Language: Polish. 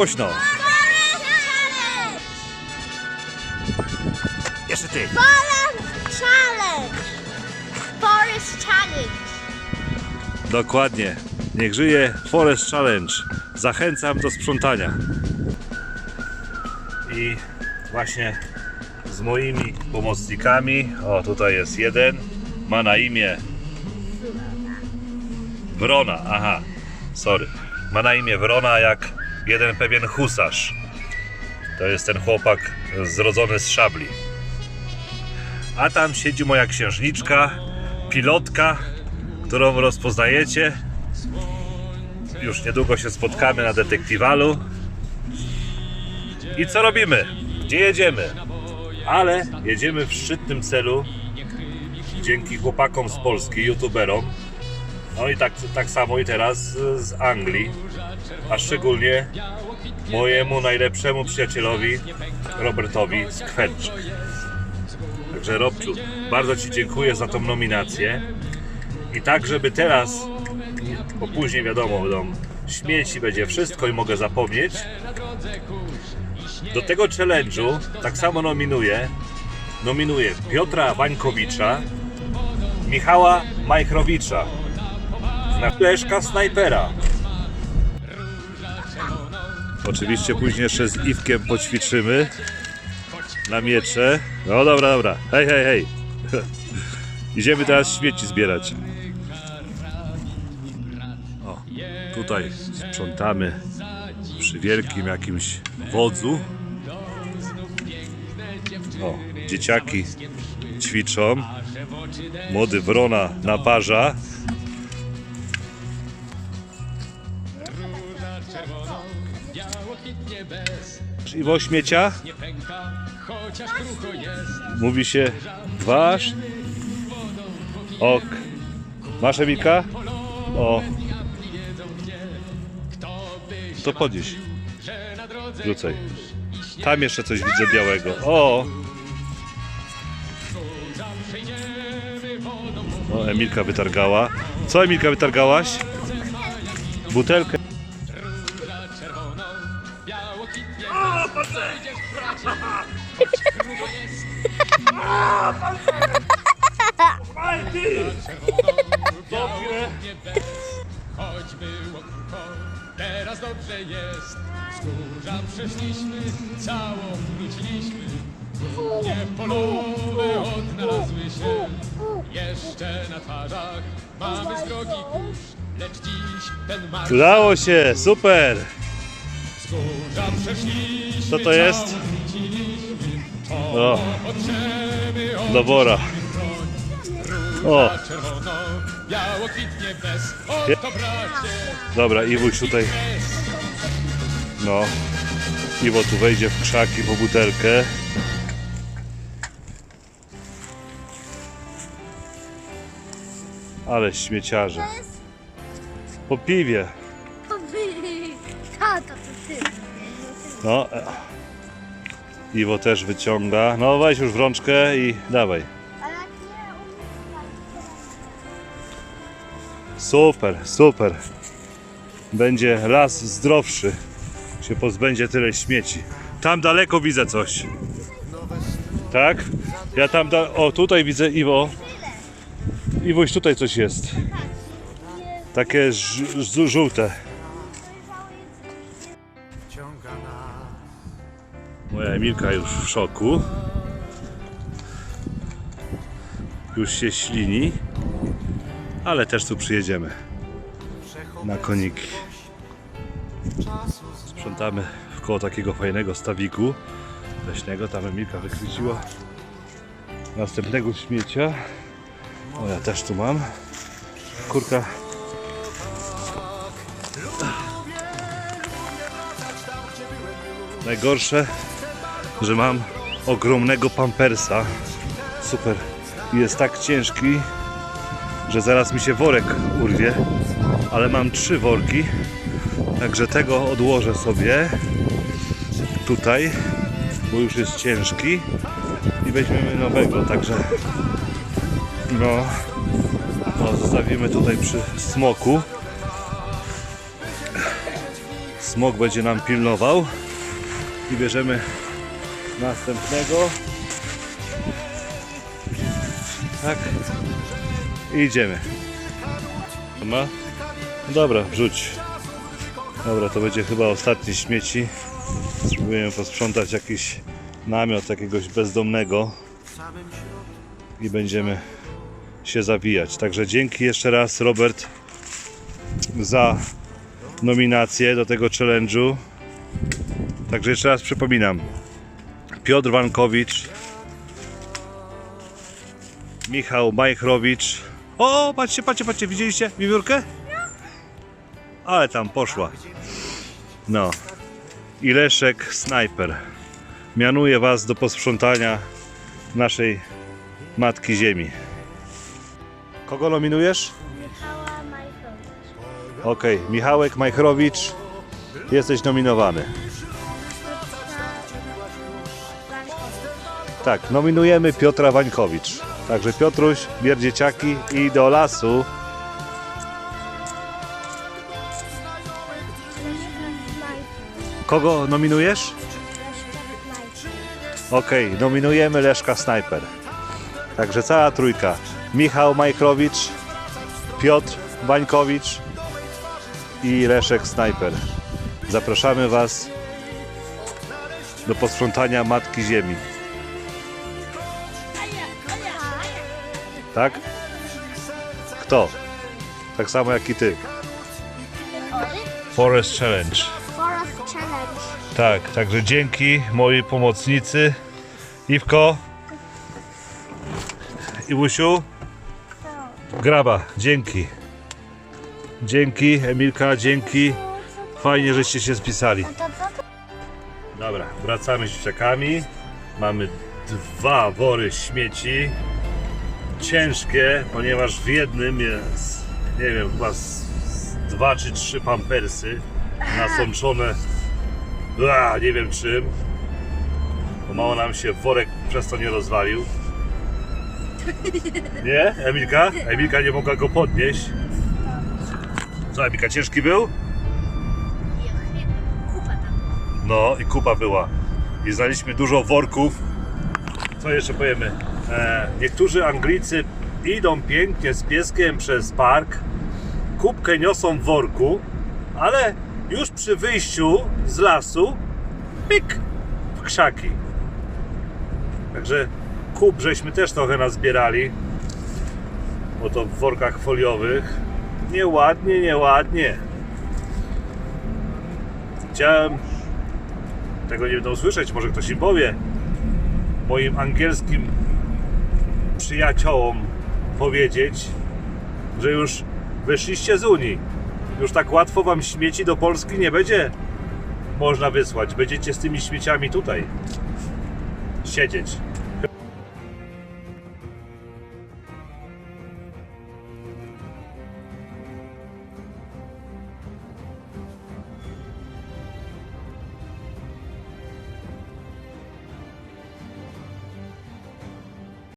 głośno. Jeszcze ty. Forest Challenge! Forest Challenge! Dokładnie. Niech żyje Forest Challenge. Zachęcam do sprzątania. I właśnie z moimi pomocnikami, o tutaj jest jeden, ma na imię Wrona, aha, sorry. Ma na imię Wrona jak jeden pewien husarz. To jest ten chłopak zrodzony z szabli. A tam siedzi moja księżniczka, pilotka, którą rozpoznajecie. Już niedługo się spotkamy na detektywalu. I co robimy? Gdzie jedziemy? Ale jedziemy w szczytnym celu dzięki chłopakom z Polski, youtuberom. No i tak, tak samo i teraz z- z Anglii, a szczególnie mojemu najlepszemu przyjacielowi Robertowi Skwetcz. Także Robciu, bardzo Ci dziękuję za tą nominację. I tak, żeby teraz, bo później wiadomo, będą śmieci, będzie wszystko i mogę zapomnieć. Do tego challenge'u tak samo nominuję, nominuję Piotra Wańkowicza, Michała Majchrowicza, na Leszka Snajpera. Oczywiście później jeszcze z Iwkiem poćwiczymy na miecze. No dobra, dobra. Hej, hej, hej. Idziemy teraz śmieci zbierać. O, tutaj sprzątamy przy wielkim jakimś wodzu. O, dzieciaki ćwiczą. Młody Wrona naparza. Iwo śmiecia? Mówi się wasz. Ok. Masz Emilka? O. To podnieś. Rzucaj. Tam jeszcze coś widzę białego. O! O, Emilka wytargała. Co Emilka wytargałaś? Butelkę. Choć było krucho, teraz dobrze jest. Wzgórza przeszliśmy, całą wróciliśmy. Nie polowe odnalazły się. Jeszcze na twarzach mamy z drogi kurz, lecz dziś ten marsz Udało się, super! wzgórza przeszliśmy. Co to jest? O, Potrzeby od do wora. O, dobra, Iwuś tutaj. No. Iwo tu wejdzie w krzaki po butelkę. Ale śmieciarze. Po piwie. No. Iwo też wyciąga. No weź już w rączkę i dawaj. Super, super. Będzie las zdrowszy. Się pozbędzie tyle śmieci. Tam daleko widzę coś. Tak? Ja tam da... O, tutaj widzę Iwo. Iwoś, tutaj coś jest. Takie żółte. Moja Emilka już w szoku. Już się ślini. Ale też tu przyjedziemy. Na koniki. Sprzątamy koło takiego fajnego stawiku leśnego. Tam Emilka wychwyciła następnego śmiecia. O, ja też tu mam. Kurka. Najgorsze, że mam ogromnego pampersa. Super. Jest tak ciężki, że zaraz mi się worek urwie, ale mam trzy worki, także tego odłożę sobie tutaj, bo już jest ciężki i weźmiemy nowego, także no, no zostawimy tutaj przy smoku smog będzie nam pilnował. I bierzemy następnego. Tak. I idziemy. Ma? Dobra, wrzuć. Dobra, to będzie chyba ostatnie śmieci. Spróbujemy posprzątać jakiś namiot jakiegoś bezdomnego i będziemy się zawijać. Także dzięki jeszcze raz Robert za nominację do tego challenge'u. Także jeszcze raz przypominam. Piotr Wankowicz, Michał Majchrowicz. O, patrzcie, patrzcie, patrzcie, widzieliście wiewiórkę? Ale tam poszła. No. I Leszek Snajper. Mianuję Was do posprzątania naszej Matki Ziemi. Kogo nominujesz? Michała Majchrowicz. Okej, Michałek Majchrowicz, jesteś nominowany. Tak, nominujemy Piotra Wańkowicz. Także Piotruś, bier dzieciaki i do lasu. Kogo nominujesz? Okej, nominujemy Leszka Snajper. Także cała trójka. Michał Majchrowicz, Piotr Wańkowicz i Leszek Snajper. Zapraszamy Was do posprzątania Matki Ziemi. Tak? Kto? Tak samo jak i Ty. Forest Challenge. Forest Challenge. Tak, także dzięki moi pomocnicy. Iwko. Iwusiu. Graba, dzięki. Dzięki, Emilka, dzięki. Fajnie, żeście się spisali. Dobra, wracamy z dzieciakami. Mamy dwa wory śmieci. Ciężkie, ponieważ w jednym jest, nie wiem, chyba z, z dwa czy trzy pampersy nasączone, a, nie wiem czym. Bo mało nam się worek przez to nie rozwalił. Nie? Emilka? Emilka nie mogła go podnieść. Co, Emilka, ciężki był? No i kupa była. I znaliśmy dużo worków. Co jeszcze powiemy? E, niektórzy Anglicy idą pięknie z pieskiem przez park, kubkę niosą w worku, ale już przy wyjściu z lasu, pyk, w krzaki. Także kup żeśmy też trochę nazbierali. Oto w workach foliowych. Nieładnie, nieładnie. Chciałem tego nie będą słyszeć, może ktoś im powie. Moim angielskim przyjaciołom powiedzieć, że już wyszliście z Unii. Już tak łatwo wam śmieci do Polski nie będzie można wysłać. Będziecie z tymi śmieciami tutaj siedzieć.